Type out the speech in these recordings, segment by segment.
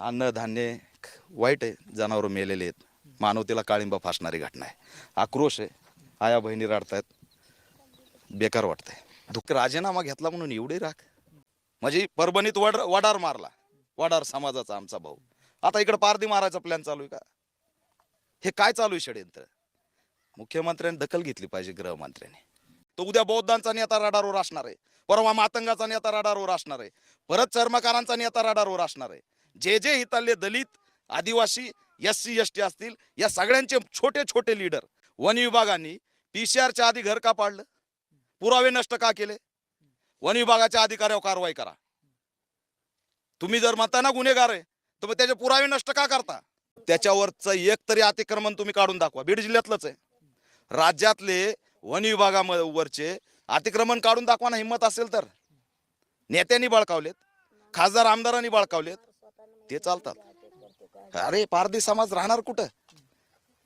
अन्न धान्य वाईट आहे जनावरं मेलेले आहेत. मानवतेला काळिंबा फासणारी घटना आहे. आक्रोश आहे. आया बहिणी रडतायत. बेकार वाटतंय. दुःख राजीनामा घेतला म्हणून एवढी राख म्हणजे परभणीत वड वडार मारला. वडार समाजाचा आमचा भाऊ. आता इकडे पारदी मारायचा प्लॅन चालू आहे का? हे काय चालू आहे षडयंत्र? मुख्यमंत्र्यांनी दखल घेतली पाहिजे गृहमंत्र्यांनी. तो उद्या बौद्धांचा नेता रडारवर असणार आहे. परवा मातंगाचा नेता रडारवर असणार आहे. परत चर्मकारांचा नेता रडारवर असणार आहे. जे जे हिताले दलित आदिवासी एस सी एस टी असतील या सगळ्यांचे छोटे छोटे लीडर वन विभागांनी आरच्या आधी घर का पाडलं? पुरावे नष्ट का केले? वन विभागाच्या अधिकाऱ्यावर कारवाई करा. तुम्ही जर म्हणताना गुन्हेगार आहे तर मग त्याचे पुरावे नष्ट का करता? त्याच्यावरचं एक तरी अतिक्रमण तुम्ही काढून दाखवा. बीड जिल्ह्यातलंच आहे. राज्यातले वन विभागावरचे अतिक्रमण काढून दाखवाना हिंमत असेल तर. नेत्यांनी बळकावलेत. खासदार आमदारांनी बळकावलेत. ते चालतात. अरे पारधी समाज राहणार कुठं?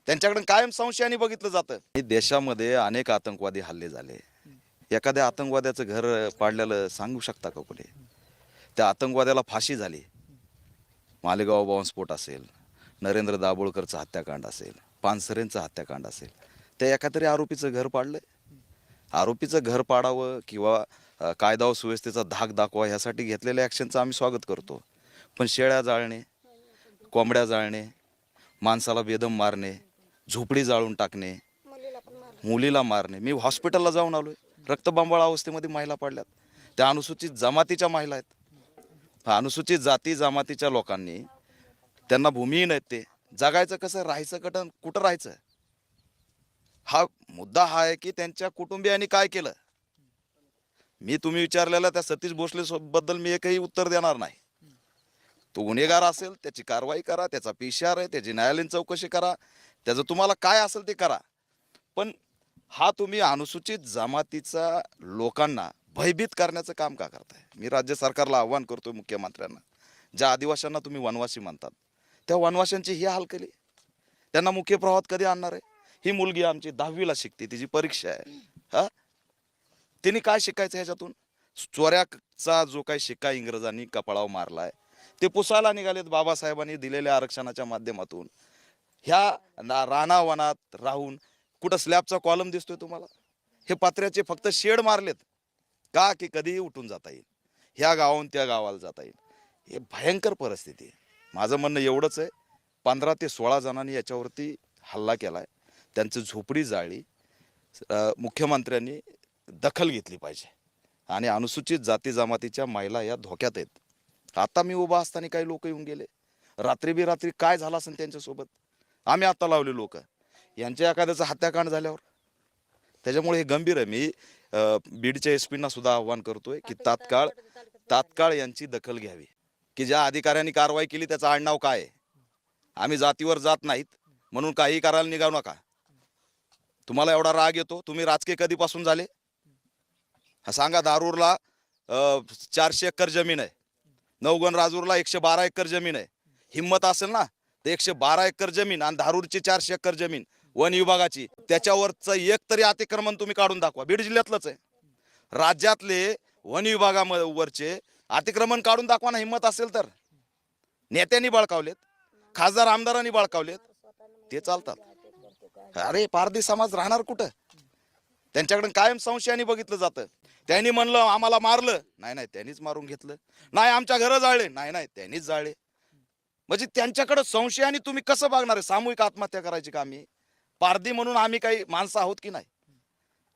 त्यांच्याकडे कायम संशयाने बघितलं जातं. देशामध्ये अनेक आतंकवादी हल्ले झाले. एखाद्या आतंकवाद्याचं घर पाडल्याला सांगू शकता का कुठे त्या आतंकवाद्याला फाशी झाली. मालेगाव बॉम्बस्फोट असेल नरेंद्र दाभोळकरचं हत्याकांड असेल पानसरेंचं हत्याकांड असेल. त्या एका तरी आरोपीचं घर पाडलं आरोपीचं घर पाडावं किंवा कायदा व सुव्यवस्थेचा धाक दाखवा ह्यासाठी घेतलेल्या ॲक्शनचं आम्ही स्वागत करतो. पण शेळ्या जाळणे कोंबड्या जाळणे माणसाला बेदम मारणे झोपडी जाळून टाकणे मुलीला मारणे. मी हॉस्पिटलला जाऊन आलोय. रक्तबंबाळ अवस्थेमध्ये महिला पडल्यात. त्या अनुसूचित जमातीच्या महिला आहेत. अनुसूचित जाती जमातीच्या लोकांनी त्यांना भूमिहीन आहेत ते. जगायचं कसं? राहायचं कटन कुठं राहायचं? हा मुद्दा हा आहे की त्यांच्या कुटुंबियांनी काय केलं? मी तुम्ही विचारलेला त्या सतीश भोसले बद्दल मी एकही उत्तर देणार नाही. तो गुन्हेगार असेल त्याची कारवाई करा त्याचा पीसीआर आहे त्याची न्यायालयीन चौकशी करा त्याचं तुम्हाला काय असेल ते करा. पण हा तुम्ही अनुसूचित जमातीचा लोकांना भयभीत करण्याचं काम का करताय? मी राज्य सरकारला आव्हान करतोय मुख्यमंत्र्यांना. ज्या आदिवाशांना तुम्ही वनवासी म्हणतात त्या वनवाशांची ही हाल केली त्यांना मुख्य प्रवाहात कधी आणणार आहे? ही मुलगी आमची दहावीला शिकते तिची परीक्षा आहे. हा? तिने काय शिकायचं ह्याच्यातून? चोऱ्याचा जो काही शिक्का इंग्रजांनी कपाळावर मारलाय ते पुसायला निघालेत बाबासाहेबांनी दिलेल्या आरक्षणाच्या माध्यमातून. ह्या ना- रानावनात राहून कुठं स्लॅबचा कॉलम दिसतोय तुम्हाला? हे पत्र्याचे फक्त शेड मारलेत. का की कधीही उठून जाता येईल? ह्या गावाहून त्या गावाला जाता येईल. हे भयंकर परिस्थिती आहे. माझं म्हणणं एवढंच आहे. पंधरा ते सोळा जणांनी याच्यावरती हल्ला केला आहे त्यांची झोपडी जाळली. मुख्यमंत्र्यांनी दखल घेतली पाहिजे. आणि अनुसूचित जाती जमातीच्या महिला या धोक्यात आहेत. आता मी उभा असताना काही लोक येऊन गेले. रात्री बी रात्री काय झालं असेल त्यांच्यासोबत? आम्ही आता लावले लोक. यांच्या एखाद्याचं हत्याकांड झाल्यावर. त्याच्यामुळे हे गंभीर आहे. मी बीडच्या एस पींना सुद्धा आव्हान करतोय की तात्काळ तात्काळ यांची दखल घ्यावी. की ज्या अधिकाऱ्यांनी कारवाई केली त्याचं आडनाव काय आहे? आम्ही जातीवर जात नाहीत. म्हणून काही करायला निघाव नका. तुम्हाला एवढा राग येतो? तुम्ही राजकीय कधीपासून झाले? हा सांगा दारूरला चारशे एकर जमीन आहे. नवगण राजूरला एकशे बारा एकर जमीन आहे. हिंमत असेल ना तर एकशे बारा एकर जमीन आणि धारूरची चारशे एकर जमीन वन विभागाची त्याच्यावरचं एक तरी अतिक्रमण तुम्ही काढून दाखवा. बीड जिल्ह्यातलंच आहे. राज्यातले वन विभागावरचे अतिक्रमण काढून दाखवा ना हिंमत असेल तर. नेत्यांनी बळकावलेत खासदार आमदारांनी बळकावलेत ते चालतात. अरे पारधी समाज राहणार कुठं? त्यांच्याकडून कायम संशयाने बघितलं जातं. त्यांनी म्हणलं आम्हाला मारलं. नाही नाही त्यांनीच मारून घेतलं. नाही आमच्या घरं जाळले. नाही नाही त्यांनीच जाळले. म्हणजे त्यांच्याकडे संशयाने तुम्ही कसं बघणार आहे? सामूहिक आत्महत्या करायची का आम्ही? पारधी म्हणून आम्ही काही माणसं आहोत की नाही?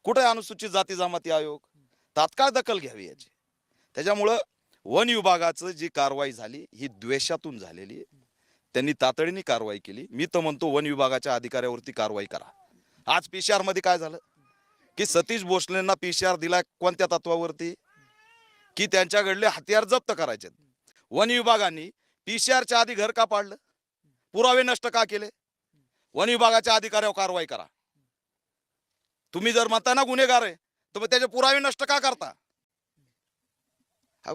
कुठे अनुसूचित जाती जमाती आयोग? तात्काळ दखल घ्यावी याची. त्याच्यामुळं वन विभागाचं जी कारवाई झाली ही द्वेषातून झालेली आहे. त्यांनी तातडीने कारवाई केली. मी तर म्हणतो वन विभागाच्या अधिकाऱ्यावरती कारवाई करा. आज पीसीआरमध्ये काय झालं? की सतीश भोसलेंना पीसीआर दिला कोणत्या तत्वावरती? की त्यांच्याकडले हत्यार जप्त करायचे वन विभागाने पीसीआरच्या आधी घर का पाडलं? पुरावे नष्ट का केले? वन विभागाच्या अधिकाऱ्यावर कारवाई करा. तुम्ही जर म्हणता ना गुन्हेगार आहे तर मग त्याचे पुरावे नष्ट का करता?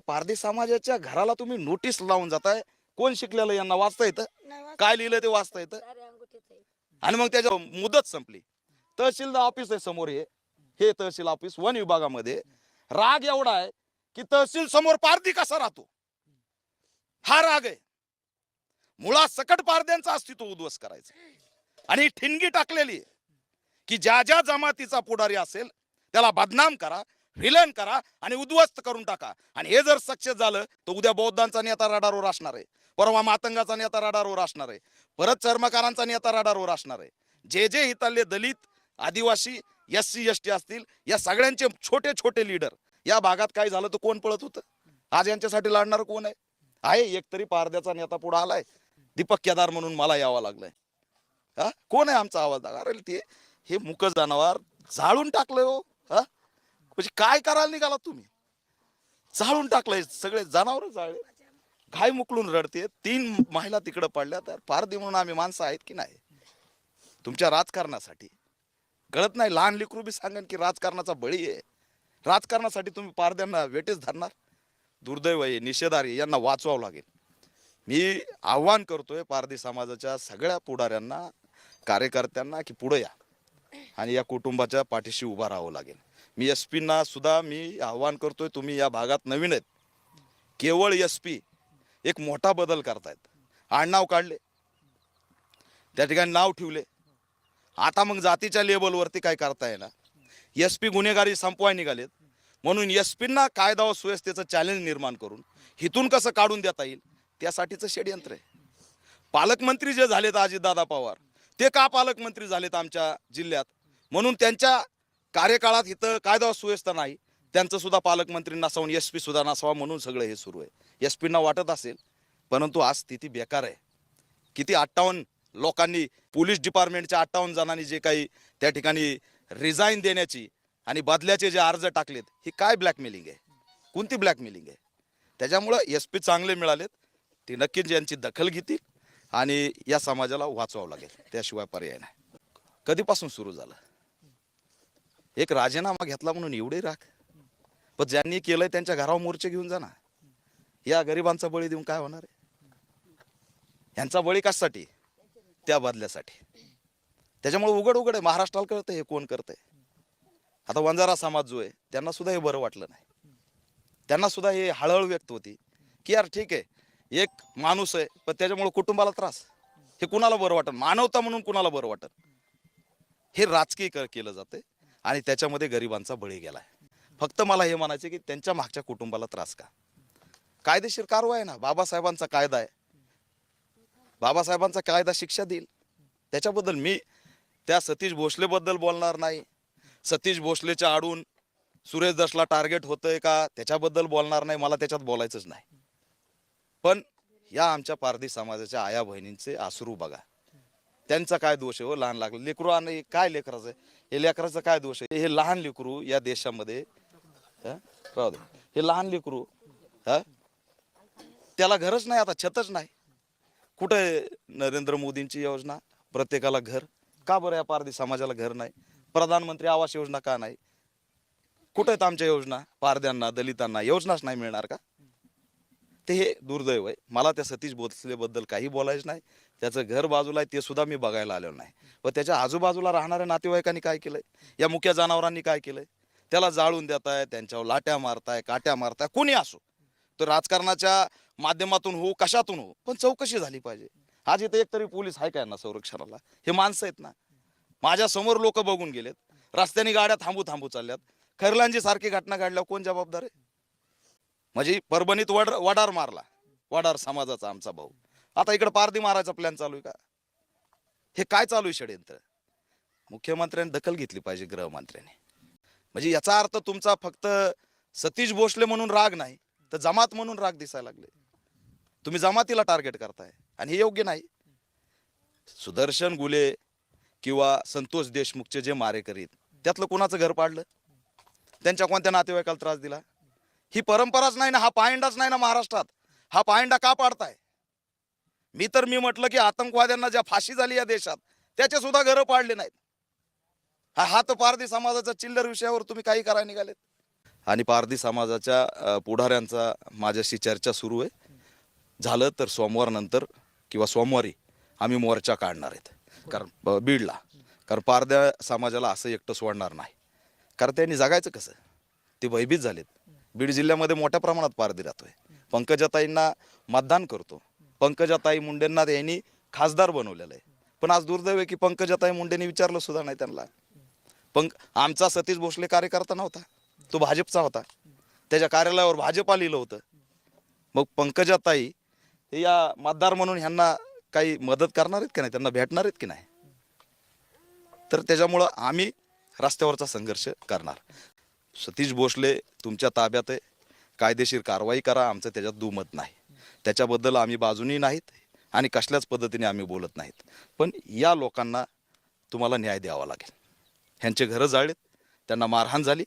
पारधी समाजाच्या घराला तुम्ही नोटीस लावून जाताय. कोण शिकलेलं यांना वाचता येतं? काय लिहिलं ते वाचता येतं? आणि मग त्याच्या मुदत संपली. तहसील ऑफिस आहे समोर हे. हे तहसील ऑफिस वन विभागामध्ये. राग एवढा आहे की तहसील समोर पारधी कसा राहतो? हा राग आहे. मुळात सकट पारद्यांचं अस्तित्व उद्ध्वस्त करायचं. आणि ठिणगी टाकलेली आहे की ज्या ज्या जमातीचा पुढारी असेल त्याला बदनाम करा विलन करा आणि उद्ध्वस्त करून टाका. आणि हे जर सक्सेस झालं तर उद्या बौद्धांचा नेता रडारवर असणार आहे. परवा मातंगाचा नेता रडारवर असणार आहे. परत चर्मकारांचा नेता रडारवर असणार आहे. जे जे हिताले दलित आदिवासी एस सी एस टी असतील या सगळ्यांचे छोटे छोटे लीडर. या भागात काय झालं तर कोण पळत होतं? आज यांच्यासाठी लढणार कोण आहे? आहे एक तरी पारद्याचा नेता पुढे आलाय. दीपक केदार म्हणून मला यावं लागलंय. हा? कोण आहे आमचा आवाज? अरे ते हे मुक जनावर जाळून टाकलंय हो. हा? म्हणजे काय करायला निघाला तुम्ही? जाळून टाकलंय सगळे जनावर जाळले. घाय मुकलून रडते. तीन महिला तिकडं पडल्या तर पारदी म्हणून आम्ही माणसं आहेत की नाही? तुमच्या राजकारणासाठी. कळत नाही लहान लेकरू बी सांगेन की राजकारणाचा बळी आहे. राजकारणासाठी तुम्ही पारद्यांना वेटेच धरणार. दुर्दैव आहे निषेधार आहे यांना वाचवावं लागेल. मी आव्हान करतोय पारधी समाजाच्या सगळ्या पुढाऱ्यांना कार्यकर्त्यांना की पुढे या आणि या कुटुंबाच्या पाठीशी उभा राहावं लागेल. मी एस पीना सुद्धा मी आव्हान करतोय तुम्ही या भागात नवीन आहेत. केवळ एस पी एक मोठा बदल करतायत. आडनाव काढले. त्या ठिकाणी नाव ठेवले. आता मग जातीच्या लेबलवरती काय करता येणार? एस पी गुन्हेगारी संपवाय निघालेत. म्हणून एस पींना कायदा व सुव्यवस्थेचं चॅलेंज निर्माण करून हिथून कसं काढून देता येईल? त्यासाठीचं षडयंत्र आहे. पालकमंत्री जे झालेत अजितदादा पवार ते का पालकमंत्री झालेत आमच्या जिल्ह्यात? म्हणून त्यांच्या कार्यकाळात इथं कायदा व सुव्यवस्था नाही त्यांचं सुद्धा पालकमंत्री नसावून एस पी सुद्धा नसावा म्हणून सगळं हे सुरू आहे. एस पींना वाटत असेल परंतु आज स्थिती बेकार आहे. किती अठ्ठावन्न लोकांनी पोलीस डिपार्टमेंटच्या अठ्ठावन्न जणांनी जे काही त्या ठिकाणी रिझाईन देण्याची आणि बदल्याचे जे अर्ज टाकलेत ही काय ब्लॅकमेलिंग आहे? कोणती ब्लॅकमेलिंग आहे? त्याच्यामुळं एस पी चांगले मिळालेत. ते नक्कीच यांची दखल घेतील आणि या समाजाला वाचवावं लागेल. त्याशिवाय पर्याय नाही. कधीपासून सुरू झालं? एक राजीनामा घेतला म्हणून एवढे राख पण ज्यांनी केलंय त्यांच्या घरावर मोर्चे घेऊन जा ना. या गरिबांचा बळी देऊन काय होणार आहे? यांचा बळी कशासाठी? त्या बदल्यासाठी. त्याच्यामुळे उघड उघड आहे. महाराष्ट्राला कळतंय हे कोण करतंय. आता वंजारा समाज जो आहे त्यांना सुद्धा हे बरं वाटलं नाही. त्यांना सुद्धा हे हळहळ व्यक्त होती की यार ठीक आहे एक माणूस आहे पण त्याच्यामुळे कुटुंबाला त्रास. हे कुणाला बरं वाटत? मानवता म्हणून कुणाला बरं वाटत? हे राजकीय केलं जाते आणि त्याच्यामध्ये गरिबांचा बळी गेलाय. फक्त मला हे म्हणायचे की त्यांच्या मागच्या कुटुंबाला त्रास का? कायदेशीर कारवाई आहे ना. बाबासाहेबांचा कायदा आहे. बाबासाहेबांचा कायदा शिक्षा देईल. त्याच्याबद्दल मी त्या सतीश भोसलेबद्दल बोलणार नाही. सतीश भोसलेच्या आडून सुरेश दसला टार्गेट होतंय का त्याच्याबद्दल बोलणार नाही मला त्याच्यात बोलायचंच नाही. पण या आमच्या पारधी समाजाच्या आया बहिणींचे आसरू बघा. त्यांचा काय दोष आहे हो लहान लागलं. लेकरू आणि काय लेकराचं आहे? हे लेकराचं काय दोष आहे? हे लहान लेकरू या देशामध्ये राहू दे. हे लहान लेकरू हा त्याला घरच नाही आता छतच नाही. कुठं आहे नरेंद्र मोदींची योजना? प्रत्येकाला घर. का बरं या पारधी समाजाला घर नाही? प्रधानमंत्री आवास योजना का नाही? कुठं आहेत आमच्या योजना? पारध्यांना दलितांना योजनाच नाही मिळणार का? ते हे दुर्दैव आहे. मला त्या सतीश भोसलेबद्दल काही बोलायचं नाही. त्याचं घर बाजूला आहे ते सुद्धा मी बघायला आलेलो नाही. व त्याच्या आजूबाजूला राहणाऱ्या नातेवाईकांनी काय केलंय? या मुख्या जनावरांनी काय केलंय? त्याला जाळून देताय त्यांच्यावर लाट्या मारताय काट्या मारताय. कोणी असो. तर राजकारणाच्या माध्यमातून हो कशातून हो पण चौकशी झाली पाहिजे. आज इथे एक तरी पोलीस आहे काय ना संरक्षणाला? हे माणसं आहेत ना. माझ्यासमोर लोक बघून गेलेत. रस्त्याने गाड्या थांबू थांबू चालल्यात. खैरलांची सारखी घटना घडल्यावर कोण जबाबदार आहे? म्हणजे परभणीत वड वडार मारला. वडार समाजाचा आमचा भाऊ. आता इकडे पारदी मारायचा प्लॅन चालू आहे का? हे काय चालू आहे षडयंत्र? मुख्यमंत्र्यांनी दखल घेतली पाहिजे गृहमंत्र्यांनी. म्हणजे याचा अर्थ तुमचा फक्त सतीश भोसले म्हणून राग नाही तर जमात म्हणून राग दिसायला लागले. तुम्ही जमातीला टार्गेट करताय. आणि हे योग्य नाही. सुदर्शन गुले किंवा संतोष देशमुखचे जे मारेकरीत त्यातलं कोणाचं घर पाडलं? त्यांच्या कोणत्या नातेवाईकाला त्रास दिला? ही परंपराच नाही ना हा पायंडाच नाही ना महाराष्ट्रात. हा पायंडा का पाडताय? मी तर मी म्हटलं की आतंकवाद्यांना ज्या फाशी झाली या देशात त्याचे सुद्धा घरं पाडले नाहीत. हा तर पारधी समाजाच्या चिल्लर विषयावर तुम्ही काही करायला निघालेत? आणि पारधी समाजाच्या पुढाऱ्यांचा माझ्याशी चर्चा सुरू आहे. झालं तर सोमवारनंतर किंवा सोमवारी आम्ही मोर्चा काढणार आहेत. कारण ब- बीडला. कारण पारध्या समाजाला असं एकटं सोडणार नाही. कारण त्यांनी जगायचं कसं? ते भयभीत झालेत. बीड जिल्ह्यामध्ये मोठ्या प्रमाणात पारधी राहतोय. पंकजाताईंना मतदान करतो. पंकजाताई मुंडेंना यांनी खासदार बनवलेलं आहे. पण आज दुर्दैव आहे की पंकजाताई मुंडेंनी विचारलं सुद्धा नाही त्यांना. पंक आमचा सतीश भोसले कार्यकर्ता नव्हता. तो भाजपचा होता. त्याच्या कार्यालयावर भाजप आलेलं होतं. मग पंकजाताई या मतदार म्हणून ह्यांना काही मदत करणार आहेत की नाही? त्यांना भेटणार आहेत की नाही? तर त्याच्यामुळं आम्ही रस्त्यावरचा संघर्ष करणार. सतीश भोसले तुमच्या ताब्यात आहे. कायदेशीर कारवाई करा. आमचं त्याच्यात दुमत नाही. त्याच्याबद्दल आम्ही बाजूनी नाहीत आणि कसल्याच पद्धतीने आम्ही बोलत नाहीत. पण या लोकांना तुम्हाला न्याय द्यावा लागेल. ह्यांचे घरं जाळीत त्यांना मारहाण झाली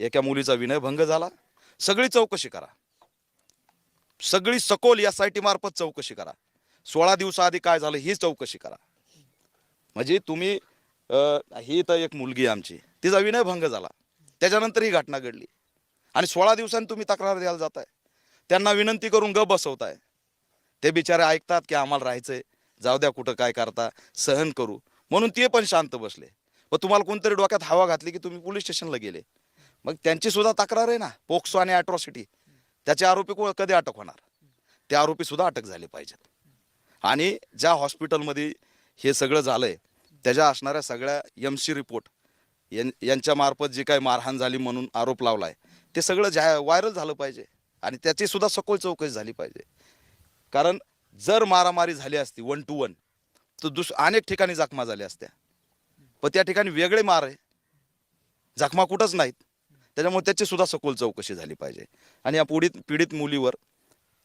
एका मुलीचा विनयभंग झाला. सगळी चौकशी करा. सगळी सखोल या टी मार्फत चौकशी करा. सोळा दिवसाआधी काय झालं ही चौकशी करा. म्हणजे तुम्ही ही तर एक मुलगी आमची. तिचा विनयभंग झाला. त्याच्यानंतर ही घटना घडली. आणि सोळा दिवसांनी तुम्ही तक्रार द्यायला जाताय. त्यांना विनंती करून ग बसवताय. ते बिचारे ऐकतात की आम्हाला राहायचंय. जाऊ द्या कुठं काय करता. सहन करू. म्हणून ते पण शांत बसले. व तुम्हाला कोणतरी डोक्यात हवा घातली की तुम्ही पोलीस स्टेशनला गेले. मग त्यांची सुद्धा तक्रार आहे ना. पोक्सो आणि अॅट्रॉसिटी त्याचे आरोपी कोण कधी अटक होणार? ते आरोपी सुद्धा अटक झाले पाहिजेत. आणि ज्या हॉस्पिटलमध्ये हे सगळं झालंय त्याच्या असणाऱ्या सगळ्या एम सी रिपोर्ट यां यांच्या मार्फत जी काही मारहाण झाली म्हणून आरोप लावलाय ते सगळं जा व्हायरल झालं पाहिजे. आणि त्याची सुद्धा सखोल चौकशी झाली पाहिजे. कारण जर मारामारी झाली असती वन टू वन तर दुस अनेक ठिकाणी जखमा झाल्या असत्या. पण त्या ठिकाणी वेगळे मार आहे. जखमा कुठंच नाहीत. त्याच्यामुळे त्याची सुद्धा सखोल चौकशी झाली पाहिजे. आणि या पुढीत पीडित मुलीवर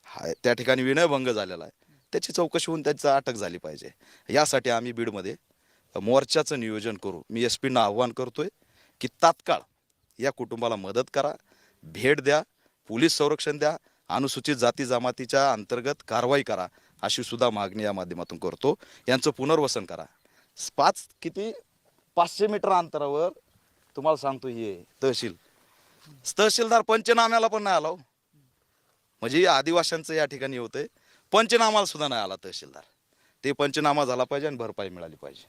हा त्या ठिकाणी विनयभंग झालेला आहे. त्याची चौकशी होऊन त्याची अटक झाली पाहिजे. यासाठी आम्ही बीडमध्ये मोर्चाचं नियोजन करू. मी एस पींना आव्हान करतोय की तात्काळ या कुटुंबाला मदत करा. भेट द्या पोलीस संरक्षण द्या अनुसूचित जाती जमातीच्या अंतर्गत कारवाई करा अशी सुद्धा मागणी या माध्यमातून करतो. यांचं पुनर्वसन करा. पाच किती? पाचशे मीटर अंतरावर तुम्हाला सांगतो हे तहसील. तहसीलदार पंचनाम्याला पण नाही आला हो. म्हणजे आदिवाशांचं या ठिकाणी होतंय. पंचनामाला सुद्धा नाही आला तहसीलदार. ते पंचनामा झाला पाहिजे आणि भरपाई मिळाली पाहिजे.